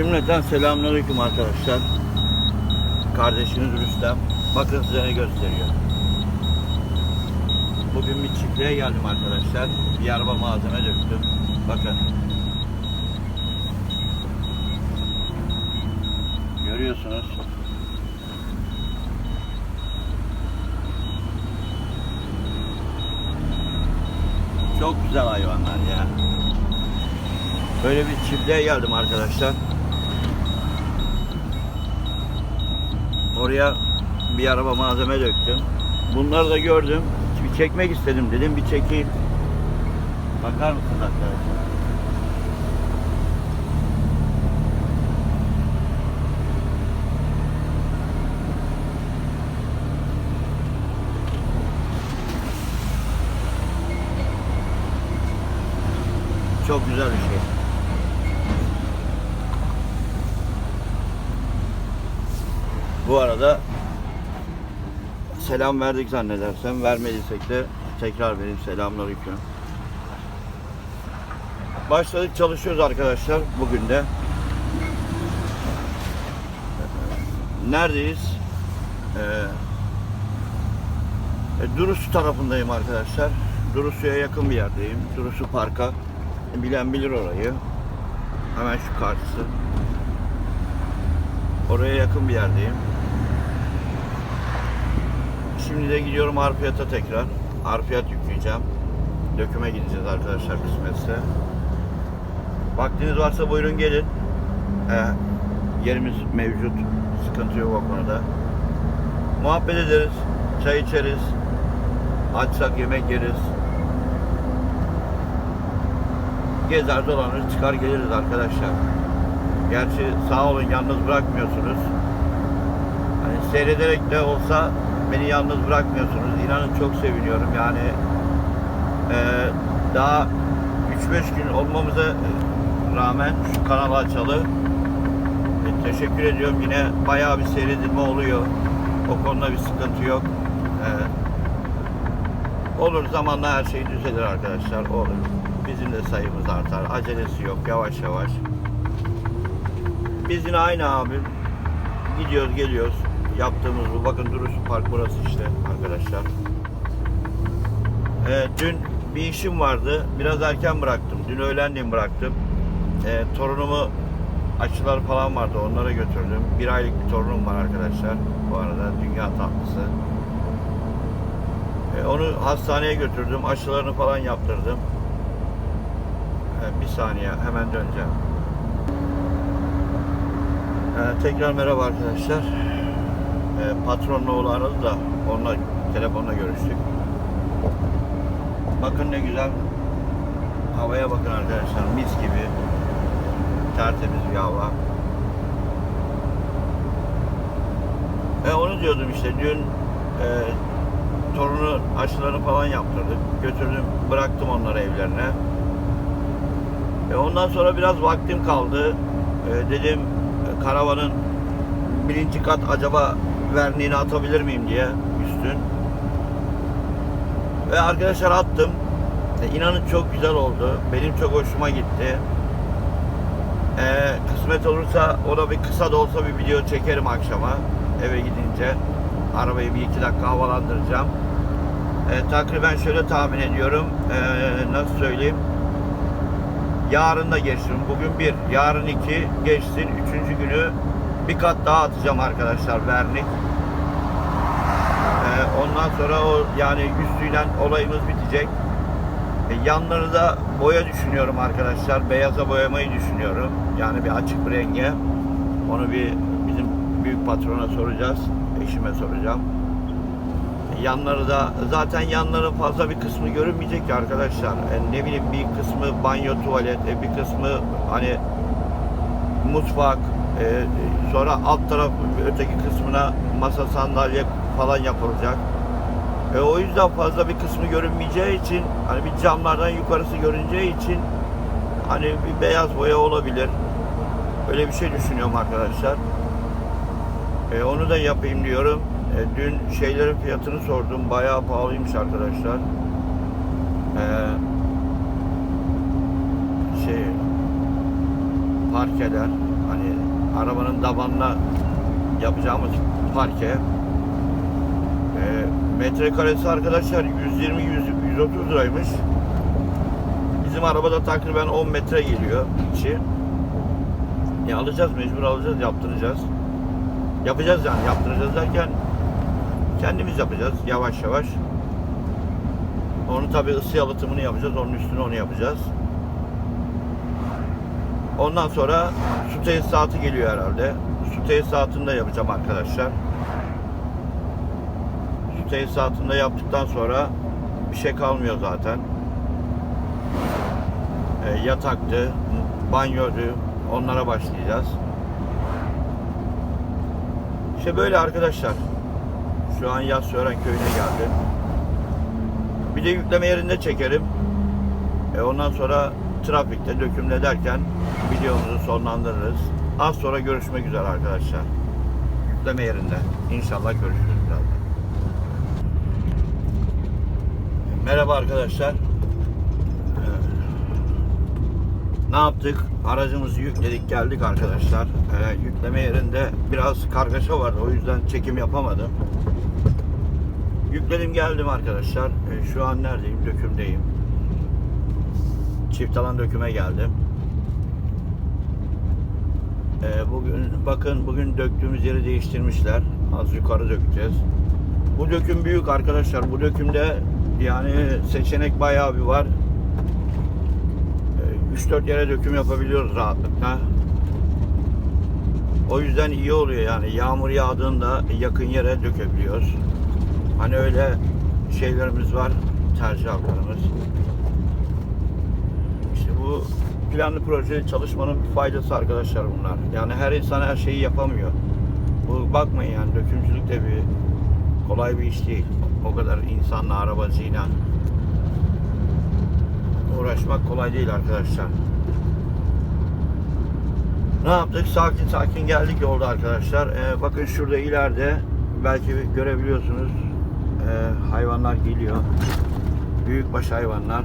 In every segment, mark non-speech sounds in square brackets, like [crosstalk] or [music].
Cümleten selamünaleyküm arkadaşlar. Kardeşiniz Rüstem. Bakın size ne gösteriyor. Bugün bir çiftliğe geldim arkadaşlar. Bir araba malzeme döktüm. Bakın. Görüyorsunuz. Çok güzel hayvanlar ya. Böyle bir çiftliğe geldim arkadaşlar. Oraya bir araba malzeme döktüm. Bunları da gördüm. Bir çekmek istedim dedim. Bir çekeyim. Bakar mısınız arkadaşlar? Çok güzel bir şey. Bu arada selam verdik zannedersem. Vermediysek de tekrar vereyim. Selamünaleyküm. Başladık çalışıyoruz arkadaşlar bugün de. Neredeyiz? Ee, e, Durusu tarafındayım arkadaşlar. Durusu'ya yakın bir yerdeyim. Durusu Park'a. Bilen bilir orayı. Hemen şu karşısı. Oraya yakın bir yerdeyim. Şimdi de gidiyorum Arpiyat'a tekrar. Arpiyat yükleyeceğim. Döküme gideceğiz arkadaşlar kısmetse. Vaktiniz varsa buyurun gelin. Ee, yerimiz mevcut. Sıkıntı yok o konuda. Muhabbet ederiz. Çay içeriz. Açsak yemek yeriz. Gezer dolanır çıkar geliriz arkadaşlar. Gerçi sağ olun yalnız bırakmıyorsunuz. Hani seyrederek de olsa beni yalnız bırakmıyorsunuz. İnanın çok seviniyorum. Yani eee, daha 3-5 gün olmamıza rağmen şu kanalı açalı e, teşekkür ediyorum. Yine bayağı bir seyredilme oluyor. O konuda bir sıkıntı yok. Eee, olur zamanla her şey düzelir arkadaşlar. Olur. Bizim de sayımız artar. Acelesi yok. Yavaş yavaş. Biz yine aynı abim. Gidiyoruz geliyoruz. Yaptığımız bu. Bakın Durusu Park burası işte arkadaşlar. Ee, dün bir işim vardı. Biraz erken bıraktım. Dün öğlenleyin bıraktım. Ee, torunumu aşılar falan vardı. Onlara götürdüm. Bir aylık bir torunum var arkadaşlar. Bu arada dünya tatlısı. Ee, onu hastaneye götürdüm. Aşılarını falan yaptırdım. Ee, bir saniye hemen döneceğim. Ee, tekrar merhaba arkadaşlar. Ee, patronla oğlu aradı da onunla telefonla görüştük. Bakın ne güzel havaya bakın arkadaşlar mis gibi tertemiz bir hava. E onu diyordum işte dün e, torunu aşılarını falan yaptırdık. Götürdüm bıraktım onları evlerine. E ondan sonra biraz vaktim kaldı. E, dedim e, karavanın birinci kat acaba verniğini atabilir miyim diye üstün. Ve arkadaşlar attım. E, inanın çok güzel oldu. Benim çok hoşuma gitti. E, kısmet olursa o da bir kısa da olsa bir video çekerim akşama eve gidince. Arabayı bir iki dakika havalandıracağım. E, takriben şöyle tahmin ediyorum. E, nasıl söyleyeyim? Yarın da geçsin. Bugün bir, yarın iki geçsin. Üçüncü günü bir kat daha atacağım arkadaşlar vernik. Ee, ondan sonra o yani üstüyle olayımız bitecek. E, yanları da boya düşünüyorum arkadaşlar. Beyaza boyamayı düşünüyorum. Yani bir açık bir renge. Onu bir bizim büyük patrona soracağız. Eşime soracağım. E, Yanları da zaten yanların fazla bir kısmı görünmeyecek ki arkadaşlar. E, ne bileyim bir kısmı banyo, tuvalet, e, bir kısmı hani mutfak, e, sonra alt taraf öteki kısmına masa, sandalye falan yapılacak. E, o yüzden fazla bir kısmı görünmeyeceği için hani bir camlardan yukarısı görüneceği için hani bir beyaz boya olabilir. Öyle bir şey düşünüyorum arkadaşlar. E, onu da yapayım diyorum. E, dün şeylerin fiyatını sordum. Bayağı pahalıymış arkadaşlar. E, şey parkeler arabanın tabanına yapacağımız parke. Ee, metrekaresi arkadaşlar 120 100, 130 liraymış. Bizim arabada takriben 10 metre geliyor içi. Ya alacağız mecbur alacağız yaptıracağız. Yapacağız yani yaptıracağız derken kendimiz yapacağız yavaş yavaş. Onu tabi ısı yalıtımını yapacağız. Onun üstüne onu yapacağız. Ondan sonra su tesisatı geliyor herhalde. Su tesisatını da yapacağım arkadaşlar. Su tesisatını da yaptıktan sonra bir şey kalmıyor zaten. E, yataktı, banyodu onlara başlayacağız. İşte böyle arkadaşlar. Şu an Yaz Sören köyüne geldim. Bir de yükleme yerinde çekerim. E ondan sonra trafikte dökümle derken videomuzu sonlandırırız. Az sonra görüşmek üzere arkadaşlar. Yükleme yerinde. İnşallah görüşürüz birazdan. Merhaba arkadaşlar. Ee, Ne yaptık? Aracımızı yükledik geldik arkadaşlar. Ee, yükleme yerinde biraz kargaşa vardı. O yüzden çekim yapamadım. Yükledim geldim arkadaşlar. Ee, şu an neredeyim? Dökümdeyim. Çift alan döküme geldim. Ee, bugün bakın bugün döktüğümüz yeri değiştirmişler. Az yukarı dökeceğiz. Bu döküm büyük arkadaşlar. Bu dökümde yani seçenek bayağı bir var. Ee, 3-4 yere döküm yapabiliyoruz rahatlıkla. O yüzden iyi oluyor yani. Yağmur yağdığında yakın yere dökebiliyoruz. Hani öyle şeylerimiz var. Tercihlerimiz. İşte bu planlı projeli çalışmanın bir faydası arkadaşlar bunlar. Yani her insan her şeyi yapamıyor. Bu bakmayın yani dökümcülük de bir kolay bir iş değil. O kadar insanla arabacıyla uğraşmak kolay değil arkadaşlar. Ne yaptık? Sakin sakin geldik yolda arkadaşlar. Ee, bakın şurada ileride belki görebiliyorsunuz ee, hayvanlar geliyor. Büyükbaş hayvanlar.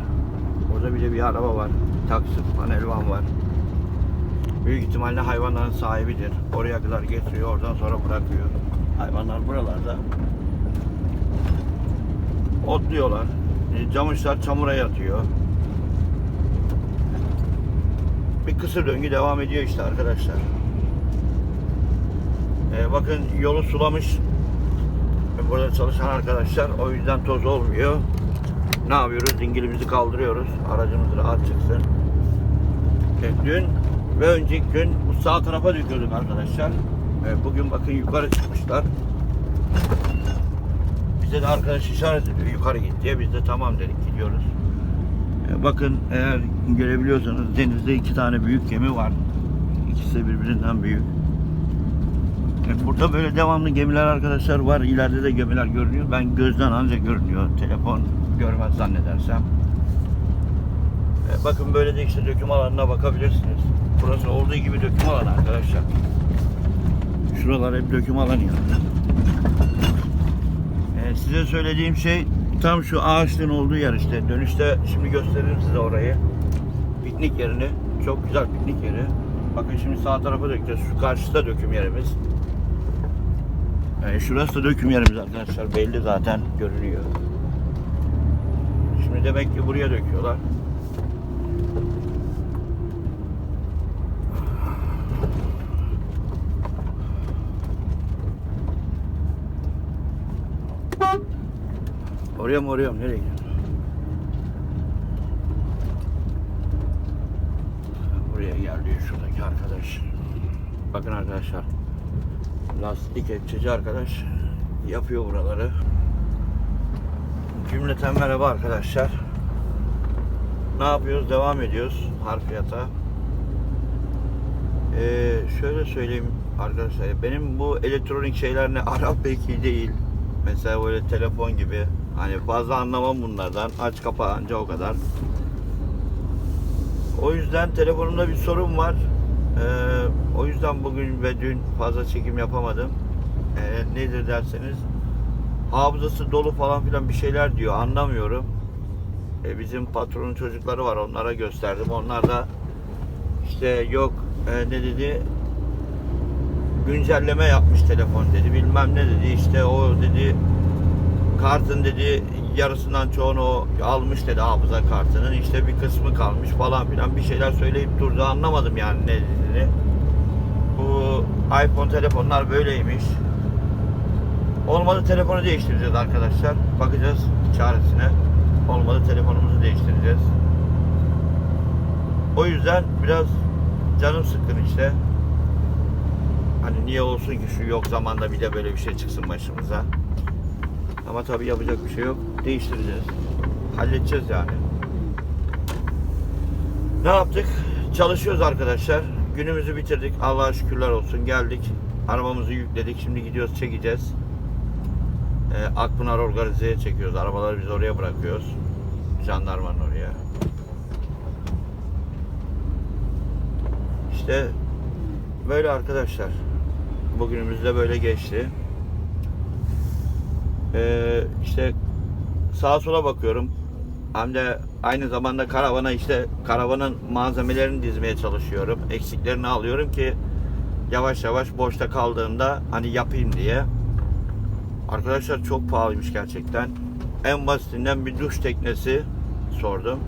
Orada bir de bir araba var. Taksi, panelvan var. Büyük ihtimalle hayvanların sahibidir. Oraya kadar getiriyor, oradan sonra bırakıyor. Hayvanlar buralarda. Otluyorlar. E, Camışlar çamura yatıyor. Bir kısır döngü devam ediyor işte arkadaşlar. E, bakın yolu sulamış burada çalışan arkadaşlar. O yüzden toz olmuyor. Ne yapıyoruz? Dingilimizi kaldırıyoruz. Aracımız rahat çıksın. Dün ve önceki gün bu sağ tarafa döküyorduk arkadaşlar. E, bugün bakın yukarı çıkmışlar. Bize de arkadaş işaret ediyor yukarı git diye. Biz de tamam dedik gidiyoruz. E, bakın eğer görebiliyorsanız denizde iki tane büyük gemi var. İkisi de birbirinden büyük. E, Burada böyle devamlı gemiler arkadaşlar var. İleride de gemiler görünüyor. Ben gözden ancak görünüyor. Telefon görmez zannedersem. E, bakın böyle de işte döküm alanına bakabilirsiniz. Burası olduğu gibi döküm alanı arkadaşlar. Şuralar hep döküm alanı yani. E, size söylediğim şey tam şu ağaçlığın olduğu yer işte. Dönüşte şimdi gösteririm size orayı. Piknik yerini. Çok güzel piknik yeri. Bakın şimdi sağ tarafa dökeceğiz. Şu karşıda döküm yerimiz. Yani şurası da döküm yerimiz arkadaşlar. Belli zaten görünüyor. Şimdi demek ki buraya döküyorlar. Oraya mı oraya mı? Nereye gidiyorsun? Buraya geldi şuradaki arkadaş. Bakın arkadaşlar. Lastik etçici arkadaş yapıyor buraları. Cümleten merhaba arkadaşlar. Ne yapıyoruz? Devam ediyoruz harfiyata. Ee, şöyle söyleyeyim arkadaşlar. Benim bu elektronik şeyler ne [laughs] Arap belki değil. Mesela böyle telefon gibi. Hani fazla anlamam bunlardan. Aç kapa anca o kadar. O yüzden telefonumda bir sorun var. Ee, o yüzden bugün ve dün fazla çekim yapamadım. Ee, nedir derseniz hafızası dolu falan filan bir şeyler diyor anlamıyorum. Ee, bizim patronun çocukları var onlara gösterdim. Onlar da işte yok e, ne dedi güncelleme yapmış telefon dedi. Bilmem ne dedi. İşte o dedi kartın dedi yarısından çoğunu almış dedi hafıza kartının. İşte bir kısmı kalmış falan filan bir şeyler söyleyip durdu. Anlamadım yani ne dediğini. Bu iPhone telefonlar böyleymiş. Olmadı telefonu değiştireceğiz arkadaşlar. Bakacağız çaresine. Olmadı telefonumuzu değiştireceğiz. O yüzden biraz canım sıkkın işte. Hani niye olsun ki şu yok zamanda bir de böyle bir şey çıksın başımıza. Ama tabii yapacak bir şey yok. Değiştireceğiz. Halledeceğiz yani. Ne yaptık? Çalışıyoruz arkadaşlar. Günümüzü bitirdik. Allah'a şükürler olsun. Geldik. Arabamızı yükledik. Şimdi gidiyoruz çekeceğiz. Ee, Akpınar organizeye çekiyoruz. Arabaları biz oraya bırakıyoruz. Jandarmanın oraya. İşte böyle arkadaşlar. Bugünümüz de böyle geçti. Ee, işte sağa sola bakıyorum. Hem de aynı zamanda karavana işte karavanın malzemelerini dizmeye çalışıyorum. Eksiklerini alıyorum ki yavaş yavaş boşta kaldığımda hani yapayım diye. Arkadaşlar çok pahalıymış gerçekten. En basitinden bir duş teknesi sordum.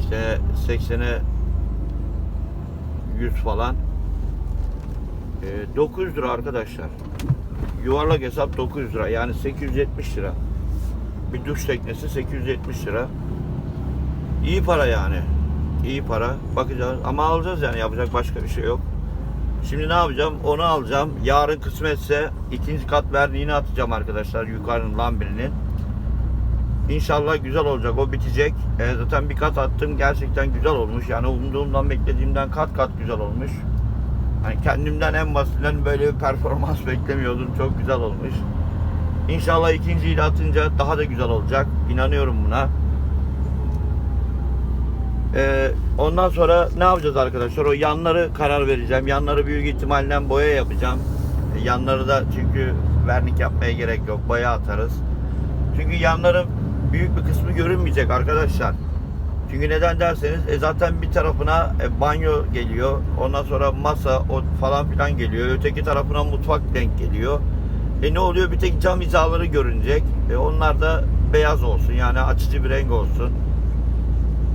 İşte 80'e 100 falan. Ee, 900 lira arkadaşlar. Yuvarlak hesap 900 lira. Yani 870 lira. Bir duş teknesi 870 lira. İyi para yani. İyi para. Bakacağız. Ama alacağız yani. Yapacak başka bir şey yok. Şimdi ne yapacağım? Onu alacağım. Yarın kısmetse ikinci kat verniğini atacağım arkadaşlar. Yukarının lambirinin. İnşallah güzel olacak. O bitecek. E, zaten bir kat attım. Gerçekten güzel olmuş. Yani umduğumdan beklediğimden kat kat güzel olmuş. Hani kendimden en basitinden böyle bir performans [laughs] beklemiyordum. Çok güzel olmuş. İnşallah ikinciyi de atınca daha da güzel olacak. İnanıyorum buna. Ee, ondan sonra ne yapacağız arkadaşlar? O yanları karar vereceğim. Yanları büyük ihtimalle boya yapacağım. E, yanları da çünkü vernik yapmaya gerek yok. Boya atarız. Çünkü yanların büyük bir kısmı görünmeyecek arkadaşlar. Çünkü neden derseniz e, zaten bir tarafına e, banyo geliyor. Ondan sonra masa o falan filan geliyor. Öteki tarafına mutfak denk geliyor. E ne oluyor? Bir tek cam hizaları görünecek. E, onlar da beyaz olsun. Yani açıcı bir renk olsun.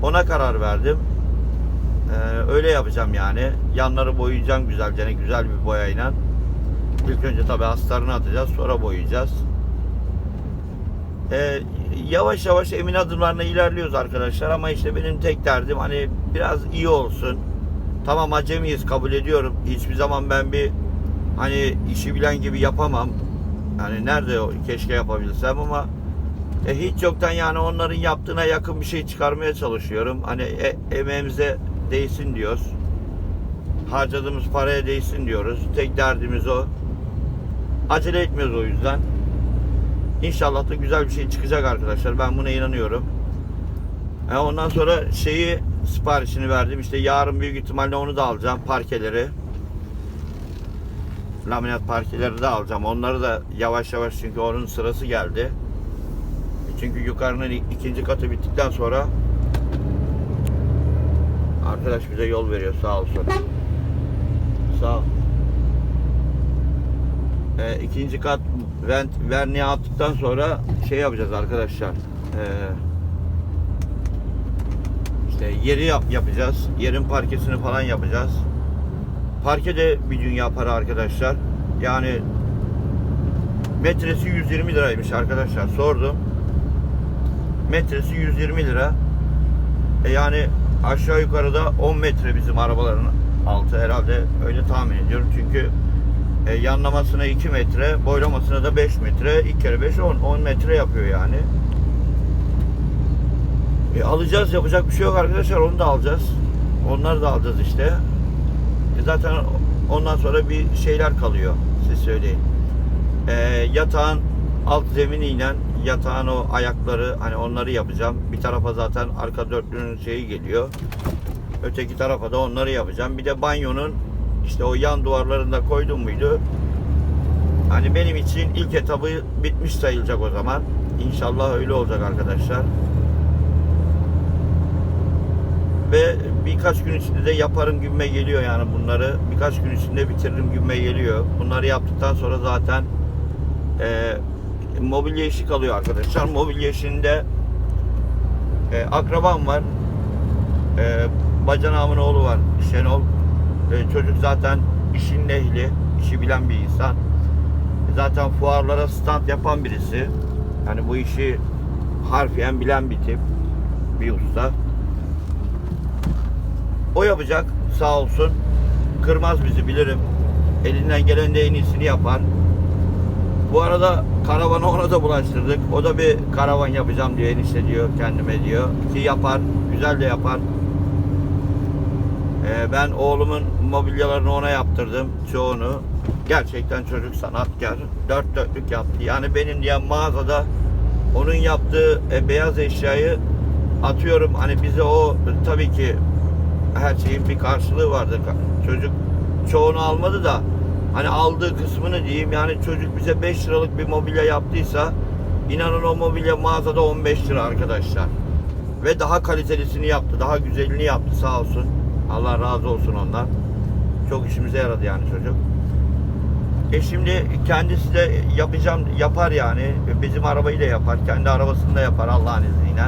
Ona karar verdim. E, öyle yapacağım yani. Yanları boyayacağım güzelce. Güzel bir boyayla. İlk önce tabii astarını atacağız. Sonra boyayacağız. E, yavaş yavaş emin adımlarla ilerliyoruz arkadaşlar ama işte benim tek derdim hani biraz iyi olsun. Tamam acemiyiz kabul ediyorum. Hiçbir zaman ben bir hani işi bilen gibi yapamam. Yani nerede o keşke yapabilsem ama e, hiç yoktan yani onların yaptığına yakın bir şey çıkarmaya çalışıyorum. Hani e, emeğimize değsin diyoruz. Harcadığımız paraya değsin diyoruz. Tek derdimiz o. Acele etmiyoruz o yüzden. İnşallah da güzel bir şey çıkacak arkadaşlar. Ben buna inanıyorum. E ondan sonra şeyi siparişini verdim. İşte yarın büyük ihtimalle onu da alacağım. Parkeleri. Laminat parkeleri de alacağım. Onları da yavaş yavaş çünkü onun sırası geldi. E Çünkü yukarının ikinci katı bittikten sonra arkadaş bize yol veriyor sağ olsun. Sağ ol. E, ikinci kat vent, verniğe attıktan sonra şey yapacağız arkadaşlar. E, işte yeri yap, yapacağız. Yerin parkesini falan yapacağız. Parke de bir dünya para arkadaşlar. Yani metresi 120 liraymış arkadaşlar. Sordum. Metresi 120 lira. E yani aşağı yukarıda 10 metre bizim arabaların altı herhalde öyle tahmin ediyorum. Çünkü e, yanlamasına 2 metre, boylamasına da 5 metre. 2 kere 5 10, 10 metre yapıyor yani. E, alacağız yapacak bir şey yok arkadaşlar onu da alacağız. Onları da alacağız işte. E, zaten ondan sonra bir şeyler kalıyor size söyleyeyim. E, yatağın alt zeminiyle yatağın o ayakları hani onları yapacağım. Bir tarafa zaten arka dörtlünün şeyi geliyor. Öteki tarafa da onları yapacağım. Bir de banyonun işte o yan duvarlarında koydum muydu? Hani benim için ilk etabı bitmiş sayılacak o zaman. İnşallah öyle olacak arkadaşlar. Ve birkaç gün içinde de yaparım gibime geliyor yani bunları. Birkaç gün içinde bitiririm gibime geliyor. Bunları yaptıktan sonra zaten e, mobilya işi kalıyor arkadaşlar. Mobilya işinde e, akrabam var. E, bacanağımın oğlu var Şenol. E, çocuk zaten işin ehli, işi bilen bir insan. Zaten fuarlara stand yapan birisi. Yani bu işi harfiyen bilen bir tip, bir usta. O yapacak sağ olsun. Kırmaz bizi bilirim. Elinden gelen de en iyisini yapar. Bu arada karavanı ona da bulaştırdık. O da bir karavan yapacağım diyor enişte diyor kendime diyor. Ki yapar. Güzel de yapar. Ee, ben oğlumun mobilyalarını ona yaptırdım. Çoğunu. Gerçekten çocuk sanatkar. Dört dörtlük yaptı. Yani benim diye mağazada onun yaptığı e, beyaz eşyayı atıyorum. Hani bize o tabii ki her şeyin bir karşılığı vardır. Çocuk çoğunu almadı da hani aldığı kısmını diyeyim yani çocuk bize 5 liralık bir mobilya yaptıysa inanın o mobilya mağazada 15 lira arkadaşlar. Ve daha kalitelisini yaptı, daha güzelini yaptı sağ olsun. Allah razı olsun ondan. Çok işimize yaradı yani çocuk. E şimdi kendisi de yapacağım yapar yani. Bizim arabayı da yapar. Kendi arabasını da yapar Allah'ın izniyle.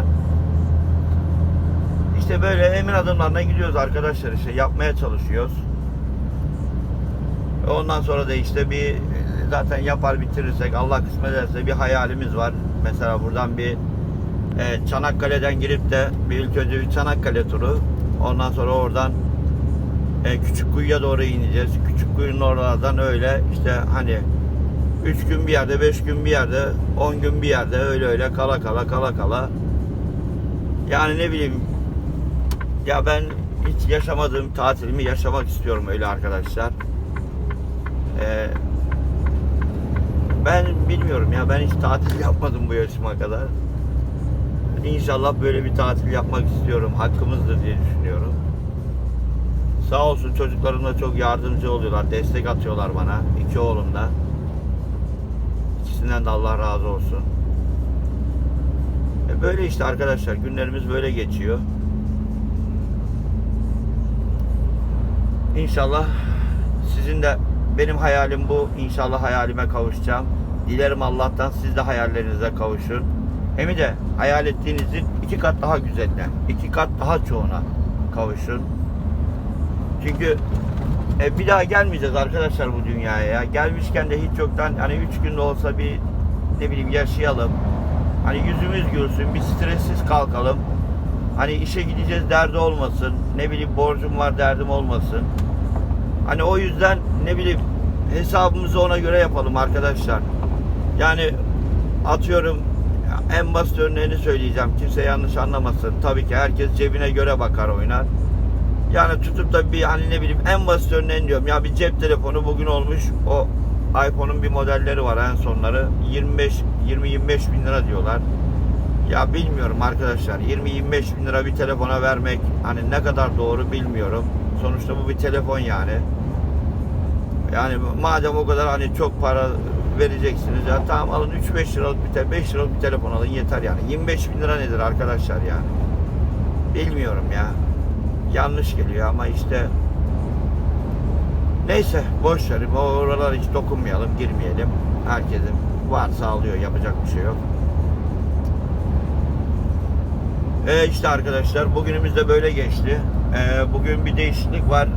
İşte böyle emin adımlarına gidiyoruz arkadaşlar işte yapmaya çalışıyoruz. Ondan sonra da işte bir zaten yapar bitirirsek Allah kısmet ederse bir hayalimiz var. Mesela buradan bir e, Çanakkale'den girip de bir ilk önce bir Çanakkale turu. Ondan sonra oradan e, küçük kuyuya doğru ineceğiz. Küçük kuyunun oralardan öyle işte hani 3 gün bir yerde, 5 gün bir yerde, 10 gün bir yerde öyle öyle kala kala kala kala. Yani ne bileyim ya ben hiç yaşamadığım tatilimi yaşamak istiyorum öyle arkadaşlar. Ee, ben bilmiyorum ya ben hiç tatil [laughs] yapmadım bu yaşıma kadar. İnşallah böyle bir tatil yapmak istiyorum. Hakkımızdır diye düşünüyorum. Sağ olsun çocuklarım da çok yardımcı oluyorlar. Destek atıyorlar bana. İki oğlum da. İkisinden de Allah razı olsun. E böyle işte arkadaşlar günlerimiz böyle geçiyor. İnşallah sizin de benim hayalim bu. İnşallah hayalime kavuşacağım. Dilerim Allah'tan siz de hayallerinize kavuşun. Hem de hayal ettiğinizin iki kat daha güzeline, iki kat daha çoğuna kavuşun. Çünkü e, bir daha gelmeyeceğiz arkadaşlar bu dünyaya ya. Gelmişken de hiç yoktan hani üç gün de olsa bir ne bileyim yaşayalım. Hani yüzümüz gülsün, bir stressiz kalkalım. Hani işe gideceğiz derdi olmasın. Ne bileyim borcum var derdim olmasın. Hani o yüzden ne bileyim hesabımızı ona göre yapalım arkadaşlar. Yani atıyorum en basit örneğini söyleyeceğim. Kimse yanlış anlamasın. Tabii ki herkes cebine göre bakar oynar. Yani tutup da bir hani ne bileyim en basit örneğini diyorum. Ya bir cep telefonu bugün olmuş o iPhone'un bir modelleri var en sonları 25 20-25 bin lira diyorlar. Ya bilmiyorum arkadaşlar 20-25 bin lira bir telefona vermek hani ne kadar doğru bilmiyorum. Sonuçta bu bir telefon yani. Yani madem o kadar hani çok para vereceksiniz ya tamam alın 3-5 liralık bir te 5 liralık bir telefon alın yeter yani. 25 bin lira nedir arkadaşlar yani. Bilmiyorum ya. Yanlış geliyor ama işte neyse boş verin oralara hiç dokunmayalım girmeyelim. Herkesin var sağlıyor yapacak bir şey yok. E işte arkadaşlar bugünümüz de böyle geçti. E, bugün bir değişiklik var.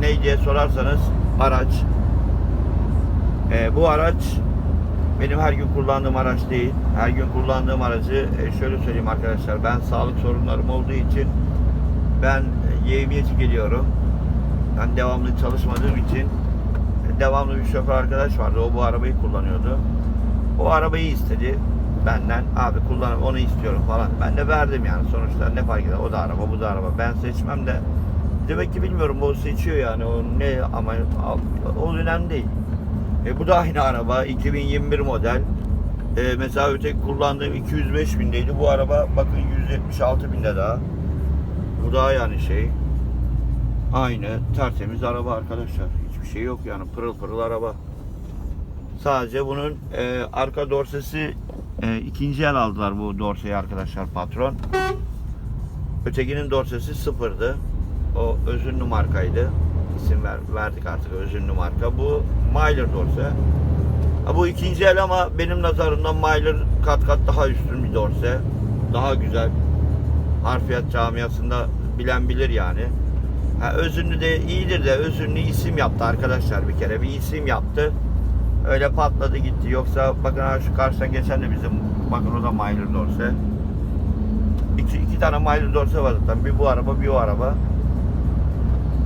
Ne diye sorarsanız araç. E, bu araç benim her gün kullandığım araç değil. Her gün kullandığım aracı e, şöyle söyleyeyim arkadaşlar. Ben sağlık sorunlarım olduğu için ben yevmiyeci geliyorum. Ben devamlı çalışmadığım için e, devamlı bir şoför arkadaş vardı. O bu arabayı kullanıyordu. O arabayı istedi benden. Abi kullan onu istiyorum falan. Ben de verdim yani. Sonuçta ne fark eder? O da araba, bu da araba. Ben seçmem de demek ki bilmiyorum o seçiyor yani. O ne ama o önemli değil. E, bu da aynı araba. 2021 model. E, mesela öteki kullandığım 205 bindeydi. Bu araba bakın 176 binde daha. Bu daha yani şey. Aynı tertemiz araba arkadaşlar. Hiçbir şey yok yani pırıl pırıl araba. Sadece bunun e, arka dorsesi e, ikinci el aldılar bu dorseyi arkadaşlar patron. Ötekinin dorsesi sıfırdı. O özünlü markaydı. İsim ver, verdik artık özünlü marka. Bu Myler dorse. Ha, bu ikinci el ama benim nazarımda Myler kat kat daha üstün bir dorse. Daha güzel. Harfiyat camiasında bilen bilir yani. Ha, özünlü de iyidir de özünlü isim yaptı arkadaşlar bir kere. Bir isim yaptı. Öyle patladı gitti. Yoksa bakın ha şu karşıdan geçen de bizim bakın o da Myler dorse. İki, iki tane Myler dorse var zaten. Bir bu araba bir o araba.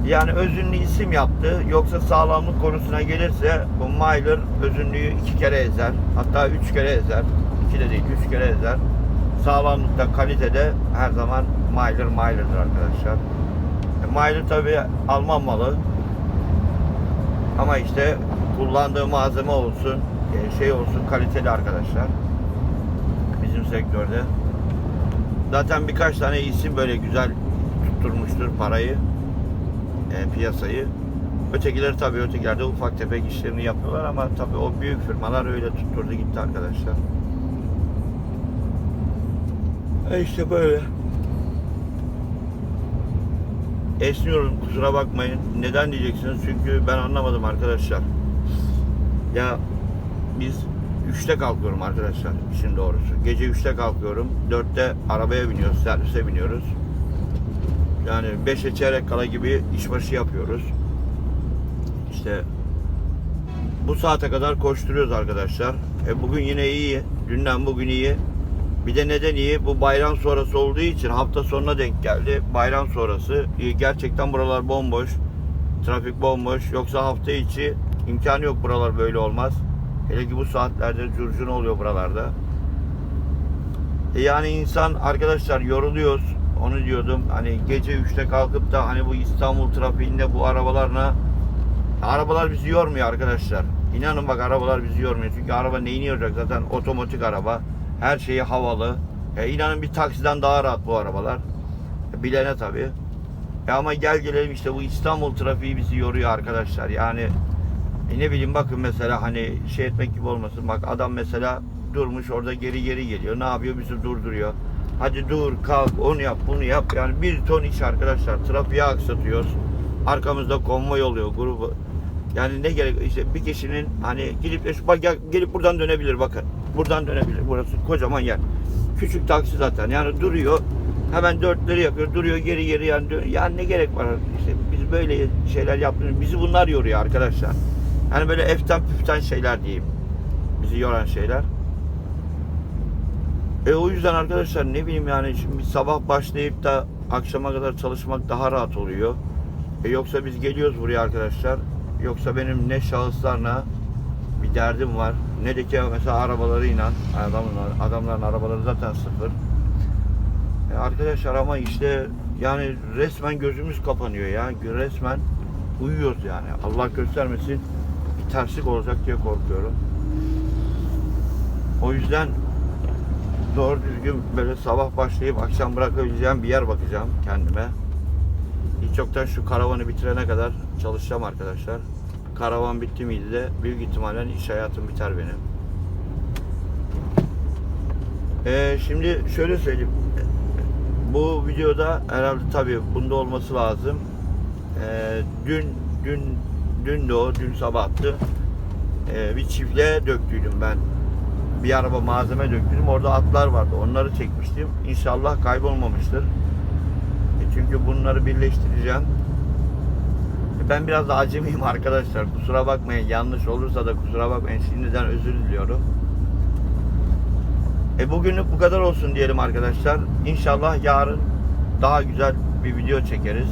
Yani özünlü isim yaptı. Yoksa sağlamlık konusuna gelirse bu Myler özünlüğü iki kere ezer. Hatta üç kere ezer. İki de değil, üç kere ezer. Sağlamlıkta, kalitede her zaman Myler Myler'dır arkadaşlar. E, Myler tabi Alman malı. Ama işte kullandığı malzeme olsun, e, şey olsun kaliteli arkadaşlar. Bizim sektörde. Zaten birkaç tane isim böyle güzel tutturmuştur parayı e, piyasayı. Ötekileri tabii ötekilerde ufak tefek işlerini yapıyorlar ama tabii o büyük firmalar öyle tutturdu gitti arkadaşlar. E işte böyle. Esniyorum kusura bakmayın. Neden diyeceksiniz? Çünkü ben anlamadım arkadaşlar. Ya biz 3'te kalkıyorum arkadaşlar işin doğrusu. Gece 3'te kalkıyorum. 4'te arabaya biniyoruz, servise biniyoruz. Yani 5'e çeyrek kala gibi işbaşı yapıyoruz. İşte bu saate kadar koşturuyoruz arkadaşlar. E bugün yine iyi. Dünden bugün iyi. Bir de neden iyi? Bu bayram sonrası olduğu için hafta sonuna denk geldi. Bayram sonrası. Gerçekten buralar bomboş. Trafik bomboş. Yoksa hafta içi imkanı yok buralar böyle olmaz. Hele ki bu saatlerde curcuna oluyor buralarda. E yani insan arkadaşlar yoruluyoruz. Onu diyordum. Hani gece 3'te kalkıp da hani bu İstanbul trafiğinde bu arabalarla arabalar bizi yormuyor arkadaşlar. İnanın bak arabalar bizi yormuyor. Çünkü araba neyini yoracak zaten otomatik araba. Her şeyi havalı. E, inanın bir taksiden daha rahat bu arabalar. Bilene tabii. E ama gel gelelim işte bu İstanbul trafiği bizi yoruyor arkadaşlar. Yani e ne bileyim bakın mesela hani şey etmek gibi olmasın. Bak adam mesela durmuş orada geri geri geliyor. Ne yapıyor? Bizi durduruyor. Hadi dur kalk onu yap bunu yap. Yani bir ton iş arkadaşlar. Trafiği aksatıyoruz. Arkamızda konvoy oluyor grubu. Yani ne gerek işte bir kişinin hani gidip bak gel- gelip buradan dönebilir bakın. Buradan dönebilir. Burası kocaman yer. Küçük taksi zaten. Yani duruyor. Hemen dörtleri yapıyor. Duruyor geri geri yani dön- Yani ne gerek var? İşte biz böyle şeyler yaptığımız bizi bunlar yoruyor arkadaşlar. Yani böyle eften püften şeyler diyeyim. Bizi yoran şeyler. E o yüzden arkadaşlar ne bileyim yani şimdi sabah başlayıp da akşama kadar çalışmak daha rahat oluyor. E yoksa biz geliyoruz buraya arkadaşlar. Yoksa benim ne şahıslarla bir derdim var. Ne de ki mesela arabalarıyla adamların, adamların arabaları zaten sıfır. E arkadaşlar ama işte yani resmen gözümüz kapanıyor ya. Resmen uyuyoruz yani. Allah göstermesin bir terslik olacak diye korkuyorum. O yüzden doğru düzgün böyle sabah başlayıp akşam bırakabileceğim bir yer bakacağım kendime. Hiç yoktan şu karavanı bitirene kadar çalışacağım arkadaşlar. Karavan bitti miydi de büyük ihtimalle iş hayatım biter benim. Ee, şimdi şöyle söyleyeyim. Bu videoda herhalde tabii bunda olması lazım. Ee, dün dün dün de o dün sabahtı. Ee, bir çiftliğe döktüydüm ben bir araba malzeme döktüm. Orada atlar vardı. Onları çekmiştim. İnşallah kaybolmamıştır. E çünkü bunları birleştireceğim. Ben biraz da acemiyim arkadaşlar. Kusura bakmayın. Yanlış olursa da kusura bakmayın. Şimdiden özür diliyorum. E bugünlük bu kadar olsun diyelim arkadaşlar. İnşallah yarın daha güzel bir video çekeriz.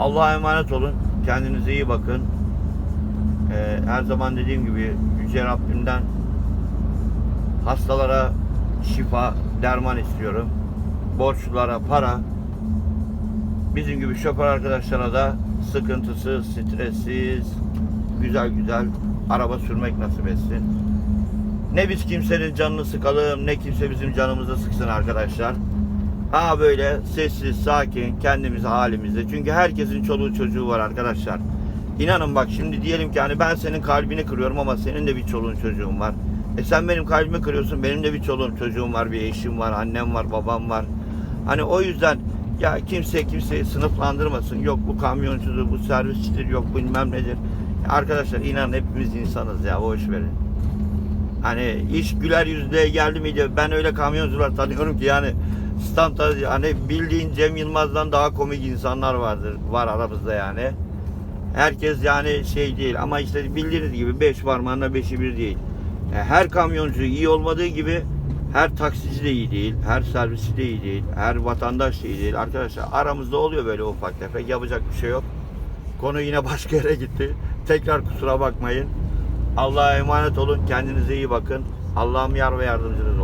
Allah'a emanet olun. Kendinize iyi bakın. Ee, her zaman dediğim gibi Yüce Rabbimden hastalara şifa, derman istiyorum. Borçlulara para, bizim gibi şoför arkadaşlara da sıkıntısız, stressiz, güzel güzel araba sürmek nasip etsin. Ne biz kimsenin canını sıkalım, ne kimse bizim canımızı sıksın arkadaşlar. Ha böyle sessiz, sakin, kendimiz halimizde. Çünkü herkesin çoluğu çocuğu var arkadaşlar. İnanın bak şimdi diyelim ki hani ben senin kalbini kırıyorum ama senin de bir çoluğun çocuğun var. E sen benim kalbimi kırıyorsun. Benim de bir çoluğum çocuğum var, bir eşim var, annem var, babam var. Hani o yüzden ya kimse kimseyi sınıflandırmasın. Yok bu kamyoncudur, bu servisçidir, yok bilmem nedir. Arkadaşlar inanın hepimiz insanız ya boş verin. Hani iş güler yüzlüğe geldi miydi? Ben öyle kamyoncular tanıyorum ki yani standta hani bildiğin Cem Yılmaz'dan daha komik insanlar vardır var aramızda yani. Herkes yani şey değil ama işte bildiğiniz gibi beş parmağında beşi bir değil. Yani her kamyoncu iyi olmadığı gibi her taksici de iyi değil, her servisçi de iyi değil, her vatandaş da iyi değil. Arkadaşlar aramızda oluyor böyle ufak tefek yapacak bir şey yok. Konu yine başka yere gitti. Tekrar kusura bakmayın. Allah'a emanet olun. Kendinize iyi bakın. Allah'ım yar ve yardımcınız